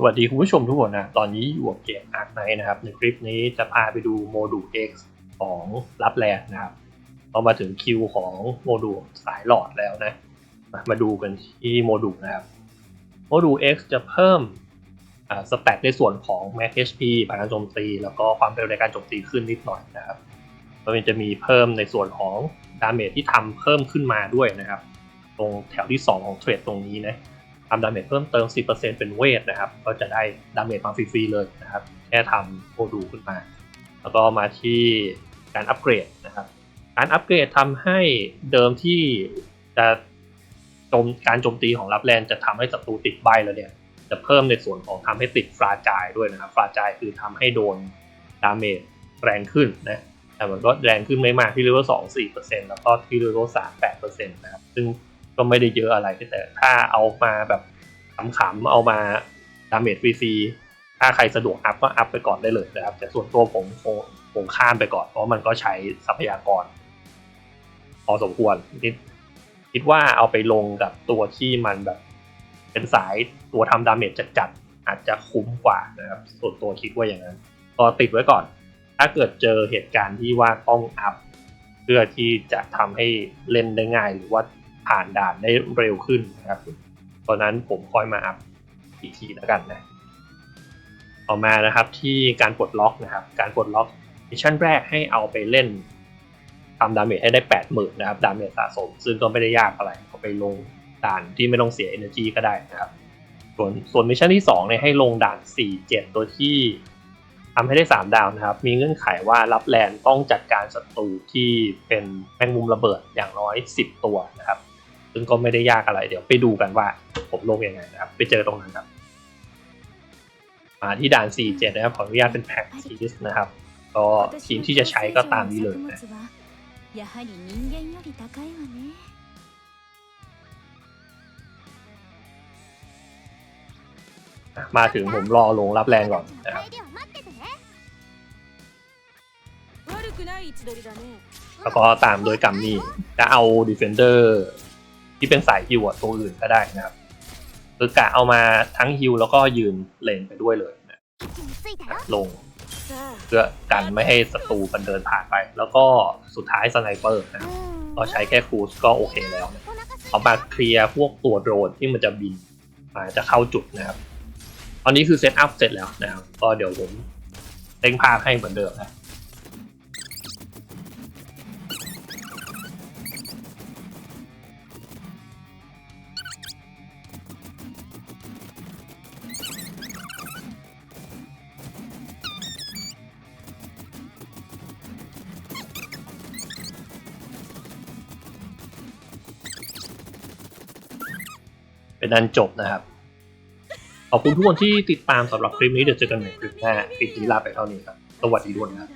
สวัสดีคุณผู้ชมทุกคนนะ ตอนนี้อยู่กับเกมอาร์คไนนะครับ ในคลิปนี้จะพาไปดูโมดูล X ของรับแลนะครับเรามาถึงคิวของโมดูลสายหลอดแล้วนะมามาดูกันที่โมดูลนะครับ โมดูล X จะเพิ่มสแตทในส่วนของ Max HP พลังโจมตี แล้วก็ความเร็วในการโจมตีขึ้นนิดหน่อยนะครับมันจะมีเพิ่มในส่วนของดาเมจที่ทำเพิ่มขึ้นมาด้วยนะครับ ตรงแถวที่ 2 ของเทรดตรงนี้นะ ทำดาเมจเพิ่มเติม 10%เป็นเวทนะครับ ก็จะได้ดาเมจมาฟรีๆเลยนะครับ แค่ทำโมดูขึ้นมา แล้วก็มาที่การอัปเกรดนะครับ การอัปเกรดทำให้เดิมที่จะโจมการโจมตีของรับแลนจะทำให้ศัตรูติดใบแล้วเนี่ย จะเพิ่มในส่วนของทำให้ติดฟราจายด้วยนะครับ ฟราจายคือทำให้โดนดาเมจแรงขึ้นนะแต่มันก็แรงขึ้นไม่มากที่เลเวลสองสี่เปอร์เซ็นต์แล้วก็ที่เลเวลสามแปดเปอร์เซ็นต์นะครับ ซึ่ง ก็ไม่ได้เยอะอะไรแต่ถ้าเอามาแบบขำๆเอามาดาเมจฟรีๆถ้าใครสะดวกอัพก็อัพไปก่อนได้เลยนะครับ แต่ส่วนตัวผมคงข้ามไปก่อน เพราะมันก็ใช้ทรัพยากร พอสมควรคิดคิดว่าเอาไปลงกับตัวที่มันแบบ เป็นสายตัวทำดาเมจจัดๆอาจจะคุ้มกว่านะครับ ส่วนตัวคิดว่าอย่างนั้นก็ติดไว้ก่อน ถ้าเกิดเจอเหตุการณ์ที่ว่าต้องอัพ เพื่อที่จะทำให้เล่นได้ง่าย หรือว่า ผ่านด่านได้เร็วขึ้นนะครับตอนนั้นผมค่อยมาอัพอีกทีแล้วกันนะต่อมานะครับที่การปลดล็อกนะครับ การปลดล็อกมิชชั่นแรกให้เอาไปเล่นทำดาเมจให้ได้แปดหมื่นนะครับดาเมจสะสม ซึ่งก็ไม่ได้ยากอะไรเอาไปลงด่านที่ไม่ต้องเสีย energy ก็ได้นะครับ ส่วนส่วนมิชชั่นที่2เนี่ยให้ลงด่าน 4 7 ตัวที่ทำให้ได้ 3 ดาวนะครับ มีเงื่อนไขว่ารับแลนต้องจัดการศัตรูที่เป็นแมงมุมระเบิดอย่างน้อย 10 ตัวนะครับึ่งก็ไม่ได้ยากอะไร เดี๋ยวไปดูกันว่าผมลงยังไงนะครับ ไปเจอตรงนั้นครับ มาที่ด่าน 47 นะครับ ขออนุญาตเป็นแพ็กซีสนะครับ ก็ทีมที่จะใช้ก็ตามนี้เลยนะมาถึงผมรอลงรับแรงก่อนนะครับแล้วก็ตามโดยกัมมี่จะเอาดิเฟนเดอร์ ที่เป็นสายฮิวตัวอื่นก็ได้นะครับคือกะเอามาทั้งฮิวแล้วก็ยืนเลนไปด้วยเลยนะลงเพื่อกันไม่ให้ศัตรูมันเดินผ่านไป แล้วก็สุดท้ายสไนเปอร์นะเราใช้แค่ครูสก็โอเคแล้วนะเอามาเคลียร์พวกตัวโดรนที่มันจะบินมาจะเข้าจุดนะครับ ตอนนี้คือเซตอัพเสร็จแล้วนะครับ ก็เดี๋ยวผมเล่งภาพให้เหมือนเดิมนะ เป็นอันจบนะครับ ขอบคุณทุกคนที่ติดตามสำหรับคลิปนี้เดี๋ยวเจอกันใหม่คลิปหน้าคลิปนี้ลาไปเท่านี้ครับ สวัสดีทุกคนครับ